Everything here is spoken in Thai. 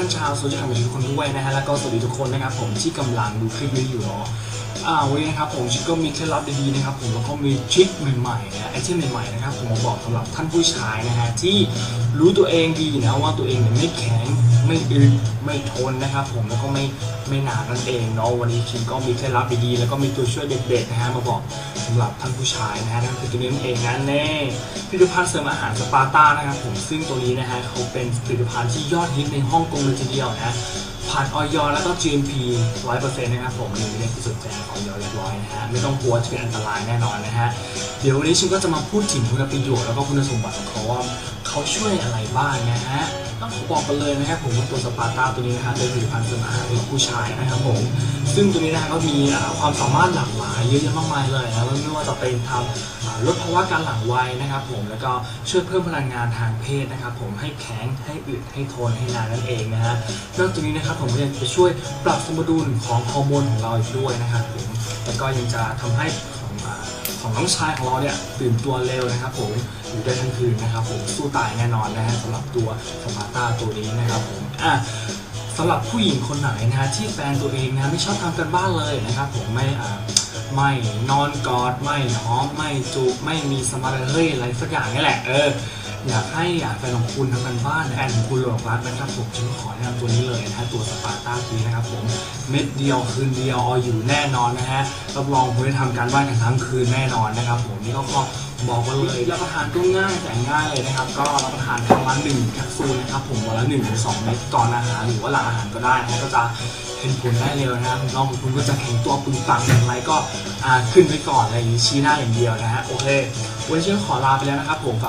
สวัสดีทุกคนด้วยนะฮะแล้วก็สวัสดีทุกคนนะครับผมที่กำลังดูคลิปนี้อยู่เนาะอ่าวันนี้นะครับผมชิคก็มีเคล็ดลับดีๆนะครับผมแล้วก็มีทริคใหม่ๆนะไอเทมใหม่ๆนะครับผมมาบอกสำหรับท่านผู้ชายนะฮะที่รู้ตัวเองดีนะว่าตัวเองเนี่ยไม่แข็งไม่อึดไม่ทนนะครับผมแล้วก็ไม่ ไม่นานนั่นเองเนาะวันนี้ชิคก็มีเคล็ดลับดีๆแล้วก็มีตัวช่วยเด็ดๆนะฮะมาบอกสำหรับท่านผู้ชายนะฮะนั่นคือตัวนี้นั่นเองนะแน่ผลิตภัณฑ์เสริมอาหารสปาร์ต้านะครับผมซึ่งตัวนี้นะฮะเขาเป็นผลิตภัณฑ์ที่ยอดฮิตในฮ่องกงเลยทีเดียวนะผ่านออยแล้วก็ GMP 100%นะครับผมมีเรื่องที่สนใจออยเรียบร้อยนะฮะไม่ต้องกลัวจะเป็นอันตรายแน่นอนนะฮะเดี๋ยววันนี้ชิมก็จะมาพูดถึงคุณประโยชน์แล้วก็คุณสมบัติของเขาว่าเขาช่วยอะไรบ้างนะฮะ บอกกันเลยนะครับผมว่าตัวสปาร์ตาตัวนี้นะฮะเป็นผลิตภัณฑ์เสริมอาหารสำหรับผู้ชายนะครับผมซึ่งตัวนี้นะก็มีความสามารถหลากหลายเยอะแยะมากมายเลยนะไม่ว่าจะเป็นทำลดภาวะการหลังวัยนะครับผมแล้วก็ช่วยเพิ่มพลังงานทางเพศนะครับผมให้แข็งให้อึดให้ทนให้นานนั่นเองนะฮะนอกจากนี้นะครับผมก็ยังจะช่วยปรับสมดุลของฮอร์โมนของเราอีกด้วยนะครับผมแล้วก็ยังจะทำให้ องอ่าของน้องชายของเราเนี่ยตื่นตัวเร็วนะครับผมอยู่ได้ทั้งคืนนะครับผมสู้ตายแน่นอนนะฮะสำหรับตัวสมาร์ต้าตัวนี้นะครับผมอะสำหรับผู้หญิงคนไหนนะฮะที่แฟนตัวเองนะไม่ชอบทำกันบ้านเลยนะครับผมไม่อ่าไม่นอนกอดไม่หอมไม่จูบไม่มีสมาร์ทเฮ้ยอะไรสักอย่างนี่แหละเออ อยากให้อยากแฟนของคุณทำกันบ้านแอนของคุณหลงรักนะครับผมฉันขอแนะนำตัวนี้เลยนะฮะตัวสปาต้าทีนะครับผมเม็ดเดียวคืนเดียวออยู่แน่นอนนะฮะรับรองคุณได้ทำการบ้านกันทั้งคืนแน่นอนนะครับผมนี่ก็ขอบอกไว้เลยรับประทานก็ง่ายแต่ง่ายเลยนะครับ ก็รับประทานครั้งละหนึ่งแคปซูลนะครับผมวันละหนึ่งถึงสองเม็ดก่อนอาหารหรือว่าหลังอาหารก็ได้นะก็จะเห็นผลได้เร็วนะครับน้องของคุณก็จะแข็งตัวปึงปังอย่างไรก็ขึ้นไปก่อนอะไรอย่างนี้ชี้หน้าอย่างเดียวนะฮะโอเควันนี้ฉันขอลาไปแล้วนะครับผมฝาก